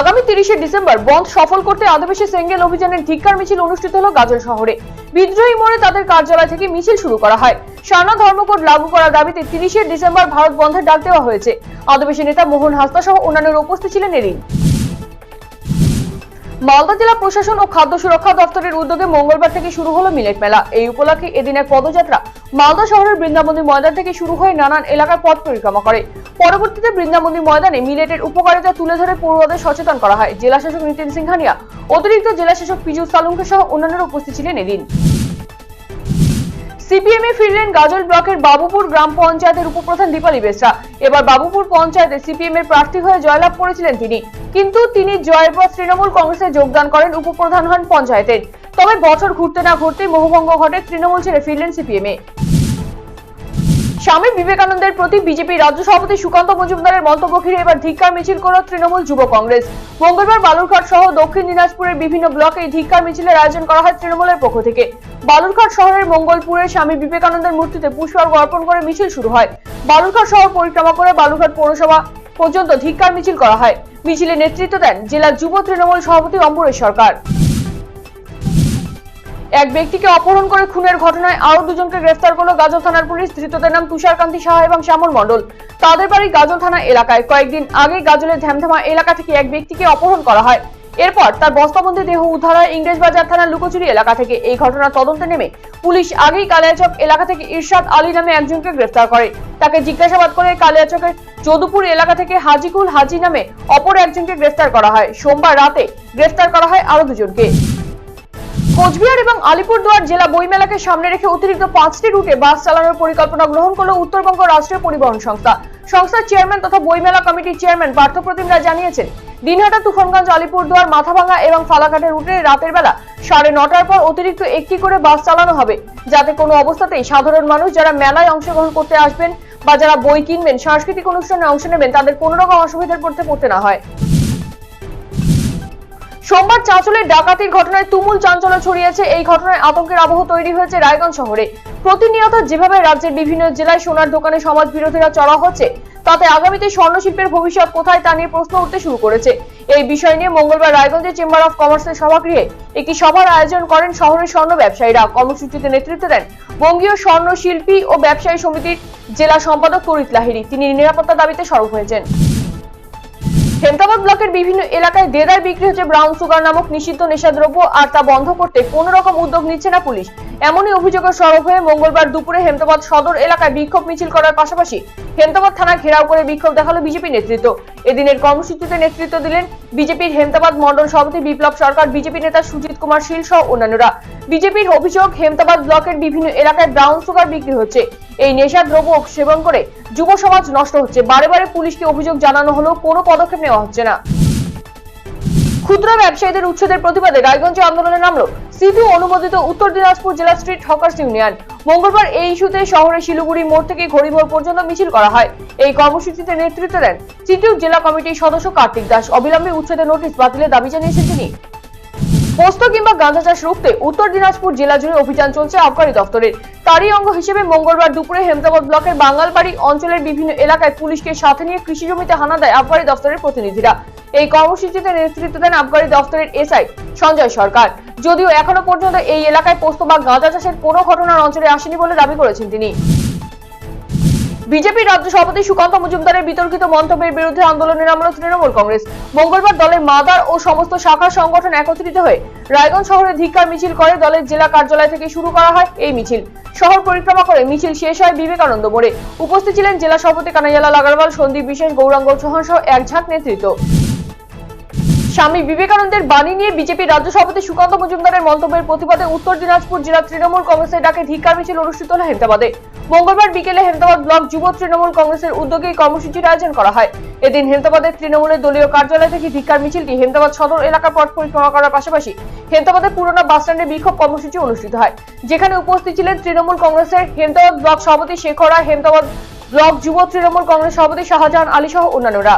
আগামী তিরিশে ডিসেম্বর বন্ধ সফল করতে আদিবাসী সেঙ্গেল অভিযানের ধিক্কার মিছিল অনুষ্ঠিত হল গাজল শহরে। বিদ্রোহী মোড়ে তাদের কার্যালয় থেকে মিছিল শুরু করা হয়। সারনা ধর্মকোড লাগু করার দাবিতে তিরিশে ডিসেম্বর ভারত বন্ধের ডাক দেওয়া হয়েছে। আদিবাসী নেতা মোহন হাসদা সহ অন্যান্য উপস্থিত ছিলেন এদিন। মালদা জেলা প্রশাসন ও খাদ্য সুরক্ষা দপ্তরের উদ্যোগে মঙ্গলবার থেকে শুরু হলো মিলেট মেলা। এই উপলক্ষে এদিনের পদযাত্রা মালদা শহরের বৃন্দাবন্দী ময়দান থেকে শুরু হয়ে নানান এলাকার পথ পরিক্রমা করে। পরবর্তীতে বৃন্দাবন্দী ময়দানে মিলেটের উপকারিতা তুলে ধরে পড়ুয়াদের সচেতন করা হয়। জেলাশাসক নীতিন সিংহানিয়া, অতিরিক্ত জেলাশাসক পিজু সালুঙ্কে সহ অন্যান্যরা উপস্থিত ছিলেন এদিন। সিপিএম ফিরলেন গাজল ব্লকের বাবুপুর গ্রাম পঞ্চায়েতের উপপ্রধান দীপালি বেসরা। এবার বাবুপুর পঞ্চায়েতে সিপিএম এর প্রার্থী হয়ে জয়লাভ করেছিলেন তিনি। কিন্তু তিনি জয়ের পর তৃণমূল কংগ্রেসে যোগদান করেন উপপ্রধান হন পঞ্চায়েতের। তবে বছর ঘুরতে না ঘুরতেই মোহভঙ্গ ঘটে তৃণমূল ছেড়ে ফিরলেন সিপিএম। স্বামী বিবেকানন্দের প্রতি বিজেপি রাজ্য সভাপতি সুকান্ত মজুমদারের মন্তব্য ঘিরে এবার ধিক্কার মিছিল করল তৃণমূল যুব কংগ্রেস। মঙ্গলবার বালুরঘাট সহ দক্ষিণ দিনাজপুরের বিভিন্ন ব্লকে ধিক্কার মিছিলের আয়োজন করা হয় তৃণমূলের পক্ষ থেকে। বালুরঘাট শহরের মঙ্গলপুরে স্বামী বিবেকানন্দের মূর্তিতে পুষ্পার্ঘ অর্পণ করে মিছিল শুরু হয়। বালুরঘাট শহর পরিক্রমা করে বালুরঘাট পৌরসভা পর্যন্ত ধিক্কার মিছিল করা হয়। মিছিলে নেতৃত্ব দেন জেলা যুব তৃণমূল সভাপতি অম্বরেশ সরকার। এক ব্যক্তিকে অপহরণ করে খুনের ঘটনায় আরও দুজনকে গ্রেফতার করল গাজল থানার পুলিশ। ধৃতদের নাম তুষারকান্তি সাহা এবং শ্যামল মণ্ডল। তাদের বাড়ি গাজল থানা এলাকায়। কয়েকদিন আগে গাজলের ধ্যামধামা এলাকা থেকে এক ব্যক্তিকে অপহরণ করা হয়। এরপর তার বস্তাবন্দি দেহ উদ্ধার হয় ইংরেজ বাজার থানার লুকোচুরি এলাকা থেকে। এই ঘটনার তদন্তে নেমে পুলিশ আগেই কালিয়াচক এলাকা থেকে ইরশাদ আলী নামে একজনকে গ্রেফতার করে। তাকে জিজ্ঞাসাবাদ করে কালিয়াচকের যদুপুর এলাকা থেকে হাজিকুল হাজি নামে অপর একজনকে গ্রেফতার করা হয়। সোমবার রাতে গ্রেফতার করা হয় আরও দুজনকে। কোচবিহার এবং আলিপুরদুয়ার জেলা বইমেলাকে সামনে রেখে অতিরিক্ত পাঁচটি রুটে বাস চালানোর পরিকল্পনা গ্রহণ করল উত্তরবঙ্গ রাষ্ট্রীয় পরিবহন সংস্থা। সংস্থার চেয়ারম্যান তথা বইমেলা কমিটির চেয়ারম্যান পার্থপ্রতিম রায় জানিয়েছেন, দিনহাটা, তুফানগঞ্জ, আলিপুরদুয়ার মাথাভাঙা এবং ফালাকাটের রুটে রাতের বেলা সাড়ে নটার পর অতিরিক্ত একটি করে বাস চালানো হবে। যাতে কোনো অবস্থাতেই সাধারণ মানুষ যারা মেলায় অংশগ্রহণ করতে আসবেন বা যারা বই কিনবেন, সাংস্কৃতিক অনুষ্ঠানে অংশ নেবেন, তাদের কোনো রকম অসুবিধার পড়তে পড়তে না হয়। সোমবার চাঁচলের ডাকাতির ঘটনায় তুমুল চাঞ্চল্য ছড়িয়েছে। এই ঘটনায় আতঙ্কের আবহ তৈরি হয়েছে রায়গঞ্জ শহরে। প্রতিনিয়ত যেভাবে রাজ্যের বিভিন্ন জেলায় সোনার দোকানে সমাজ বিরোধীরা চড়া হচ্ছে, তাতে আগামীতে স্বর্ণশিল্পের ভবিষ্যৎ কোথায় তা নিয়ে প্রশ্ন উঠতে শুরু করেছে। এই বিষয় নিয়ে মঙ্গলবার রায়গঞ্জের চেম্বার অফ কমার্সের সভাগৃহে একটি সভার আয়োজন করেন শহরের স্বর্ণ ব্যবসায়ীরা। কর্মসূচিতে নেতৃত্ব দেন বঙ্গীয় স্বর্ণ শিল্পী ও ব্যবসায়ী সমিতির জেলা সম্পাদক তরিত লাহিড়ী। তিনি নিরাপত্তা দাবিতে সরব হয়েছেন। হেমতাবাদ ব্লকের বিভিন্ন এলাকায় দেদার বিক্রি হচ্ছে ব্রাউন সুগার নামক নিষিদ্ধ নেশাদ্রব্য, আর তা বন্ধ করতে কোনো রকম উদ্যোগ নিচ্ছে না পুলিশ। এমনই অভিযোগের সরব হয়ে মঙ্গলবার দুপুরে হেমতাবাদ সদর এলাকায় বিক্ষোভ মিছিল করার পাশাপাশি হেমতাবাদ থানা ঘেরাও করে বিক্ষোভ দেখাল বিজেপি নেতৃত্ব। এদিনের কর্মসূচিতে নেতৃত্ব দিলেন বিজেপির হেমতাবাদ মন্ডল সভাপতি বিপ্লব সরকার, বিজেপি নেতা সুজিত কুমার শীল সহ অন্যান্যরা। বিজেপির অভিযোগ হেমতাবাদ ব্লকের বিভিন্ন এলাকায় ব্রাউন সুগার বিক্রি হচ্ছে। এই নেশা দ্রব্য সেবন করে যুব সমাজ নষ্ট হচ্ছে। বারে বারে পুলিশকে অভিযোগ জানানো হলেও কোনো পদক্ষেপ নেওয়া হচ্ছে না। ক্ষুদ্র ব্যবসায়ীদের উচ্ছেদের প্রতিবাদে রায়গঞ্জে আন্দোলনে নামল সিধু অনুমোদিত উত্তর দিনাজপুর জেলা স্ট্রিট হকার্স ইউনিয়ন। মঙ্গলবার এই ইস্যুতে শহরের শিলিগুড়ি মোড় থেকে ঘড়িভোর পর্যন্ত মিছিল করা হয়। এই কর্মসূচিতে নেতৃত্ব দেন চিত্রুক জেলা কমিটির সদস্য কার্তিক দাস। অবিলম্বে উচ্ছেদের নোটিশ বাতিলের দাবি জানিয়েছেন তিনি। পোস্ত কিংবা গাঁজা চাষ রুখতে উত্তর দিনাজপুর জেলা জুড়ে অভিযান চলছে আবগারি দফতরের তারই অঙ্গ হিসেবে মঙ্গলবার দুপুরে হেমতাবাদ ব্লকের বাঙালবাড়ি অঞ্চলের বিভিন্ন এলাকায় পুলিশকে সাথে নিয়ে কৃষি জমিতে হানা দেয় আবগারি দফতরের প্রতিনিধিরা। এই কর্মসূচিতে নেতৃত্ব দেন আবগারি দফতরের এসআই সঞ্জয় সরকার। যদিও এখনও পর্যন্ত এই এলাকায় পোস্ত বা গাঁজা চাষের কোনো ঘটনার অঞ্চলে আসেনি বলে দাবি করেছেন তিনি। বিজেপি রাজ্য সভাপতি সুকান্ত মজুমদারের বিতর্কিত মন্তব্যের বিরুদ্ধে আন্দোলনে নামল তৃণমূল কংগ্রেস। মঙ্গলবার দলের মাদার ও সমস্ত শাখা সংগঠন একত্রিত হয়ে রায়গঞ্জ শহরে ধিক্কার মিছিল করে দলের জেলা কার্যালয় থেকে শুরু করা হয় এই মিছিল। শহর পরিক্রমা করে মিছিল শেষ হয় বিবেকানন্দ মোড়ে। উপস্থিত ছিলেন জেলা সভাপতি কানাইয়ালাল আগরওয়াল, সন্দীপ বিশেষ গৌরাঙ্গ চৌহান সহ এক ঝাঁক নেতৃত্ব। স্বামী বিবেকানন্দের বাণী নিয়ে বিজেপি রাজ্য সভাপতি সুকান্ত মজুমদারের মন্তব্যের প্রতিবাদে উত্তর দিনাজপুর জেলা তৃণমূল কংগ্রেসের ডাকে ধিক্কার মিছিল অনুষ্ঠিত হল হেমতাবাদে। মঙ্গলবার বিকেলে হেমতাবাদ ব্লক যুব তৃণমূল কংগ্রেসের উদ্যোগে কর্মসূচির আয়োজন করা হয়। এদিন হেমতাবাদের তৃণমূলের দলীয় কার্যালয় থেকে ভিক্ষার মিছিলটি হেমতাবাদ সদর এলাকা পথ পরিক্রমা করার পাশাপাশি হেমতাবাদের পুরনো বাসস্ট্যান্ডে বিক্ষোভ কর্মসূচি অনুষ্ঠিত হয়। যেখানে উপস্থিত ছিলেন তৃণমূল কংগ্রেসের হেমতাবাদ ব্লক সভাপতি শেখরা হেমতাবাদ ব্লক যুব তৃণমূল কংগ্রেস সভাপতি শাহজাহান আলী সহ অন্যান্যরা।